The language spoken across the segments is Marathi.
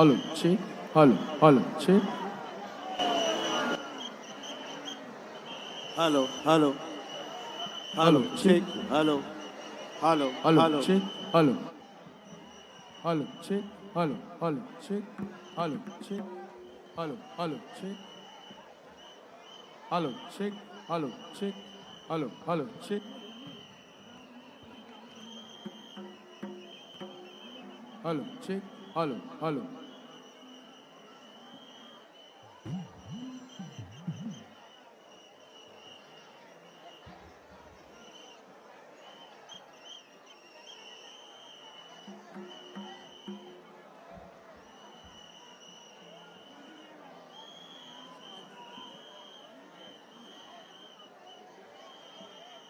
olumchi, olum, olumchi. Hello, hello. Hello, chick, hello. Hello, hello, chick, hello. Hello, chick, hello, hello, chick, hello, chick, hello, hello, chick. Hello, chick, hello, chick, hello, hello, chick. Hello, chick, hello, hello.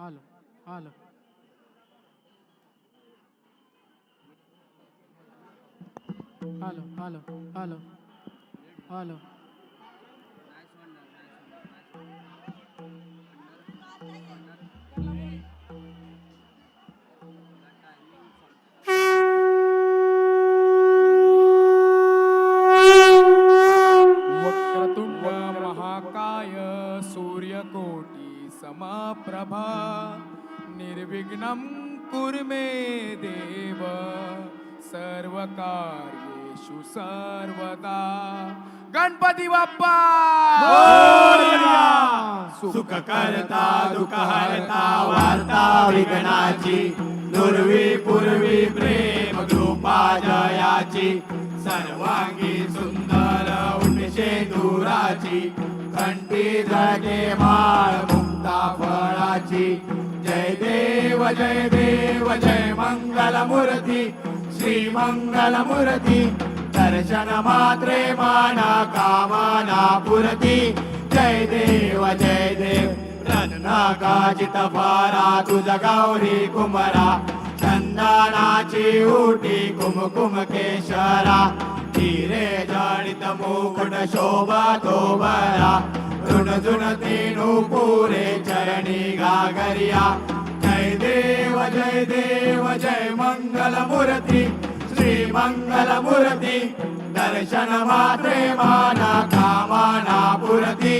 ਆ ਲਓ ਆ ਲਓ ਆ ਲਓ ਆ ਲਓ ਆ ਲਓ ਆ ਲਓ मे देव सर्वकार्येषु सर्वदा. गणपती बाप्पा! सुख करता दुःख हरता वार्ता विघ्नाची दुर्वी पूर्वी प्रेम कृपा जयाची सर्वांगी सुंदर उठशे दुराची कंठी जगे माळ मुक्ता फळाची देव जय देव जय मंगल मूर्ती श्री मंगल मूर्ती दर्शन मात्रे माना कामाना पुरती। जय देव जय देव रत्नाकाचित फारा तुझ गौरी कुमरा चंदनाची उटी कुमकुम केशरा। धीरे जडित मुकुट शोभा तो बरा ऋण तीनु पुरे चरणी गागरिया। देव जय देव जय मंगल मूर्ती श्री मंगल मूर्ती दर्शन मात्रे माना कामाना पुरती।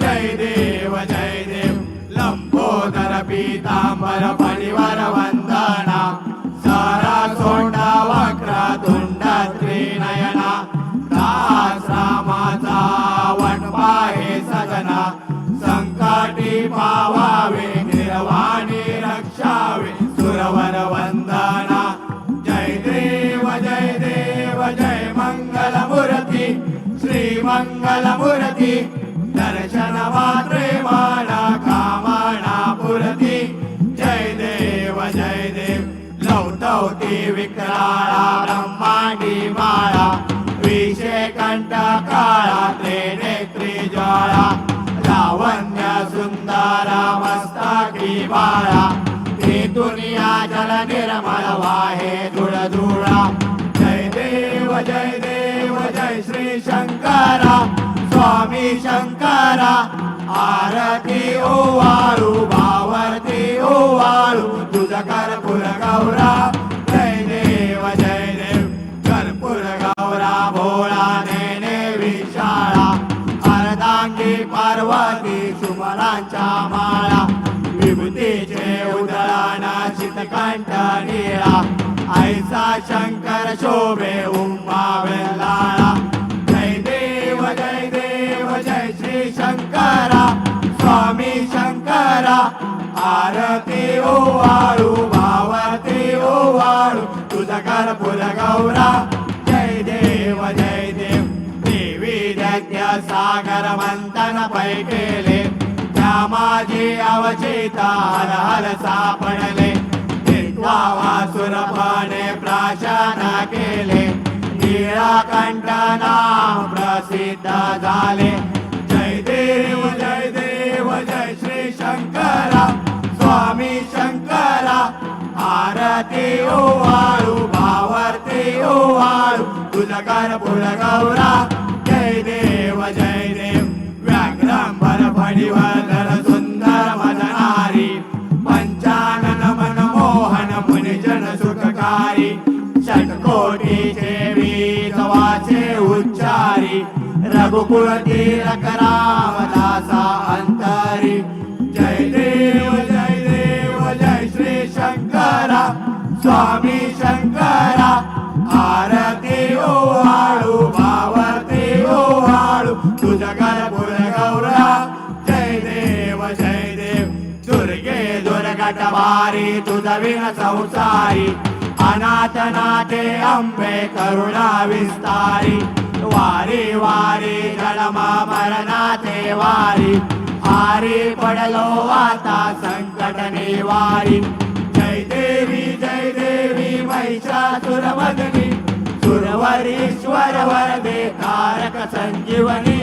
जय देव जय देव लंबोदर पीतांबर परिवार मंगलमूर्ती दर्शन मात्रे कामना पुरती. जय देव जय देव लौतौती विक्राळा ब्रह्मांडी माळा. विषे कंठ काळा त्रिनेत्री ज्वाळा. लावण्य सुन्दरा मस्ताकी बाळा. ही दुनिया जल निर्मळ वाहे धुळ धुळा. देव जय देव जय श्री शंकरा स्वामी शंकरा. आरती ओवाळू भावरती ओवाळू तुझ कर्पूर गौरा. जय देव जय देव कर्पूर गौरा भोळा नेने विशाळा. अर्धांगी पार्वती सुमनांच्या माळा. विभूतीचे उदळाना चितकंठ निळा. ऐसा शंकर शोभे उमा वेल्लाळा जय देव जय देव जय श्री शंकरा. स्वामी शंकरा आरती वाळू भावती वाळू तुझ कर्पूर गौरा. जय देव जय देव देवी दत्य सागर मंथन पै केले. त्या माझे अवचेता हर हर सापडले. तिथवा प्राशाना प्राशन केले. निळाकंठ नाम प्रसिद्ध झाले. जय देव जय देव जय श्री शंकरा. स्वामी शंकरा आरती ओवाळू ओ ओवाळू. तुझ कर्पूर गौरा. रघुकुळ तिलक रामदासा अंतरी जय देव जय देव जय श्री शंकरा। स्वामी शंकरा आरती ओवाळू भावरती ओवाळू तुझ कर्पूर गौरा जय देव जय देव। दुर्गे दुर्गट वारी तुझ विण संसारी अनाथ नाथे अंबे करुणा विस्तारी। वारी वारी जन्मा मरणाचे वारी. आरी पडलो आता संकट निवारी जय देवी जय देवी महिषासुरमदनी सुरवरीश्वर वरदे तारक संजीवनी.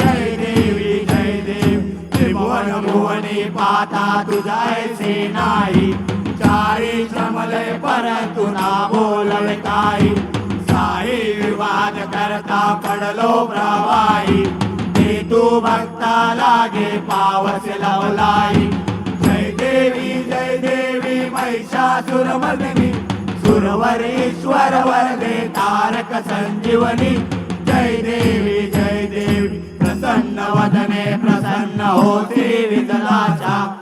जय देवी जय देव त्रिभुवन भुवनी पाता तुझायचे नाही. चारी श्रमले परंतु ना बोलवे काही साई विवाद करता पडलो प्रवाही. ते तू भक्ता लागे पावस लावलाई. जय देवी जय देवी महिषासुरमर्दिनी सुरवरेश्वर वरदे तारक संजीवनी. जय देवी जय देवी प्रसन्न वदने प्रसन्न होती विदलाचा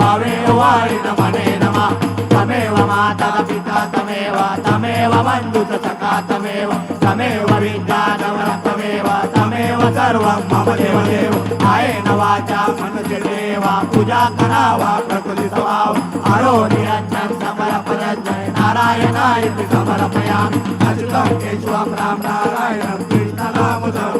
वावे वाळीन मने नमा। तमेव माता पिता तमेव तमेव बंधुत सखा तमेव तमेव विद्याधवर तमेव तमेव सर्वं मम देव देव आयेन वाचा मनसे देवा पूजा करावा प्रकृती स्वभाव। आरो निरंजन समर्पण जय नारायणाय समर्पयामि अच्युतं केशवं राम नारायणं कृष्णनामोदर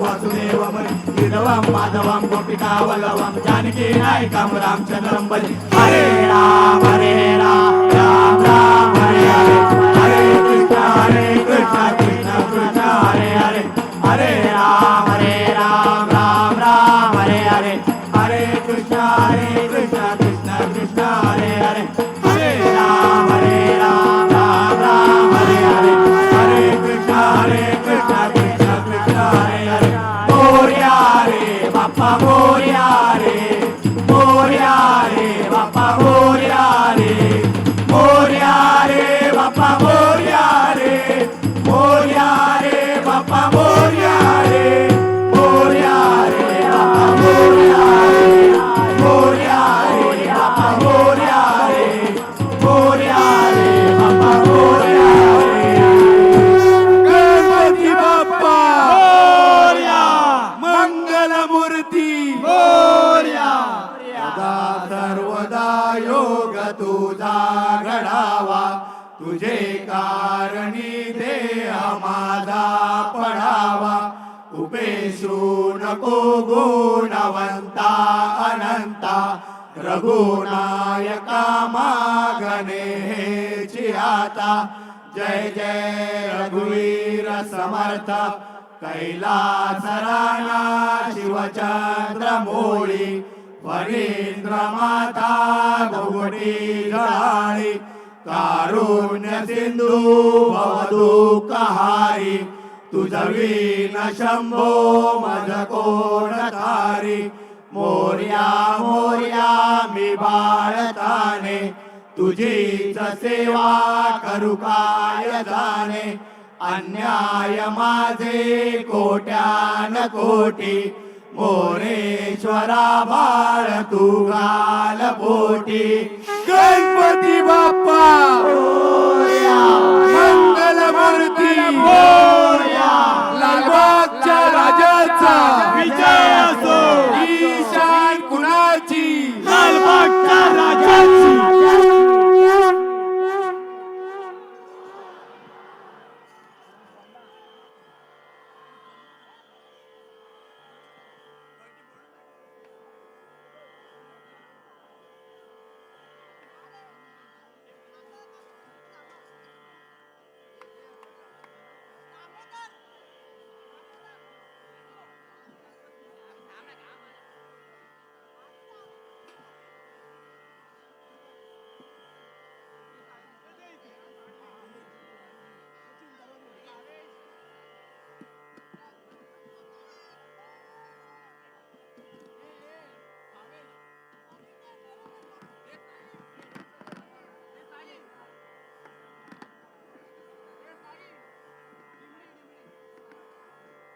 वासुदेवं इदवं माधवं गोपिकावल्लभं जानकी नायकं रामचन्द्रं भजे हरे राम हरे नको गुणवंता अनंता रघुनायका मागणे हेची जय जय रघुवीर समर्थ कैलास राणा शिवचंद्र मोळी फणींद्र माता घोगटी जळाळी कारुण्य सिंधू भवदुःखहारी तुझवीन शंभो मज कोण तारी मोर्या मोर्या मी बाळताने. तुझीच सेवा करू काय जाणे. अन्याय माझे कोट्यान कोटी. मोरेश्वरा बाळ तू घाल पोटी. गणपती बाप्पा! मंगल लालबागच्या राजाचा विजय असो.